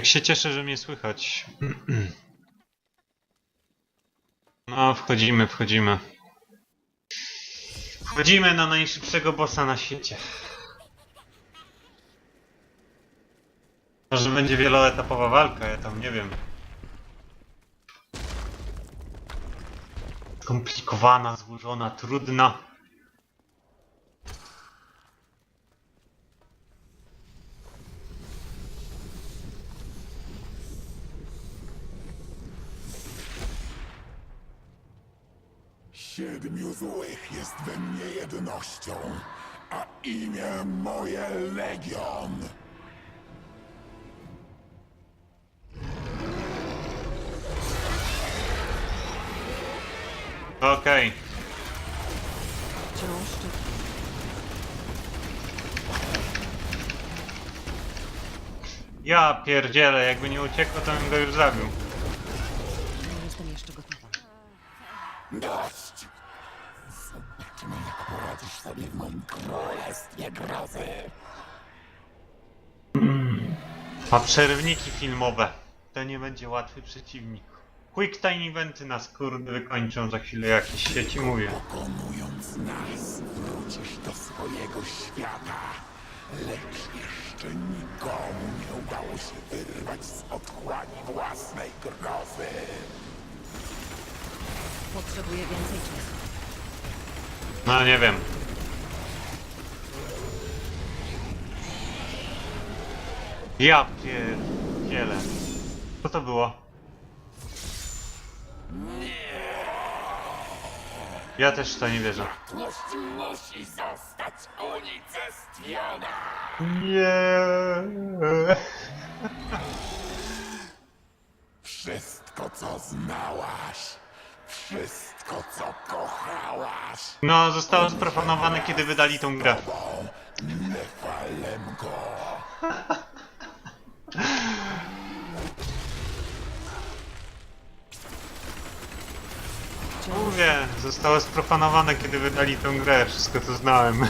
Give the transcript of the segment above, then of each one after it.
Jak się cieszę, że mnie słychać. No, wchodzimy, wchodzimy. Wchodzimy na najszybszego bossa na świecie. Może będzie wieloetapowa walka, ja tam nie wiem. Skomplikowana, złożona, trudna. Siedmiu złych jest we mnie jednością, a imię moje Legion. Okej. Wciąż czekam. Ja pierdzielę, jakby nie uciekło, to bym go już zabił. Nie jestem jeszcze gotowa. Dość! Sobie w moim królestwie grozy. A przerwniki filmowe. To nie będzie łatwy przeciwnik. Quick time eventy nas kurde wykończą za chwilę jakieś sieci mówię. Pokonując nas, wrócisz do swojego świata. Lecz jeszcze nikomu nie udało się wyrwać z otchłani własnej grozy. Potrzebuję więcej czasu. No nie wiem. Ja pierdzielę. Co to było? Ja też w to nie wierzę. Musi zostać unicestwiona. Nie. Wszystko, co znałaś, wszystko, co kochałaś, No, zostało sprofanowane, kiedy wydali tą grę. Nefalemko. Mówię, zostało sprofanowane, kiedy wydali tą grę. Wszystko co znałem.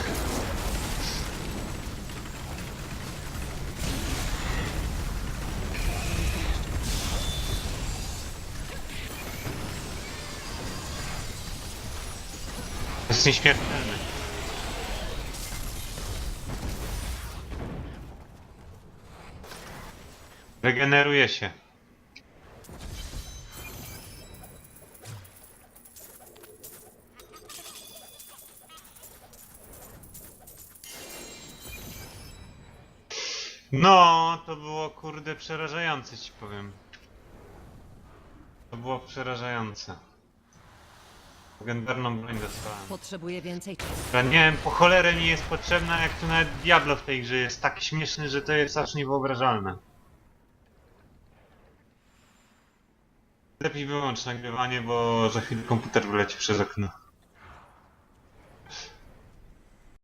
Jest nieśmiertelny. Regeneruje się. No, to było kurde przerażające ci powiem. To było przerażające. Legendarną broń dostałem. potrzebuję więcej czasu. Ja nie wiem, po cholerę mi jest potrzebna, jak tu nawet Diablo w tej grze jest tak śmieszny, że to jest aż niewyobrażalne. Lepiej wyłącz nagrywanie, bo za chwilę komputer wyleci przez okno.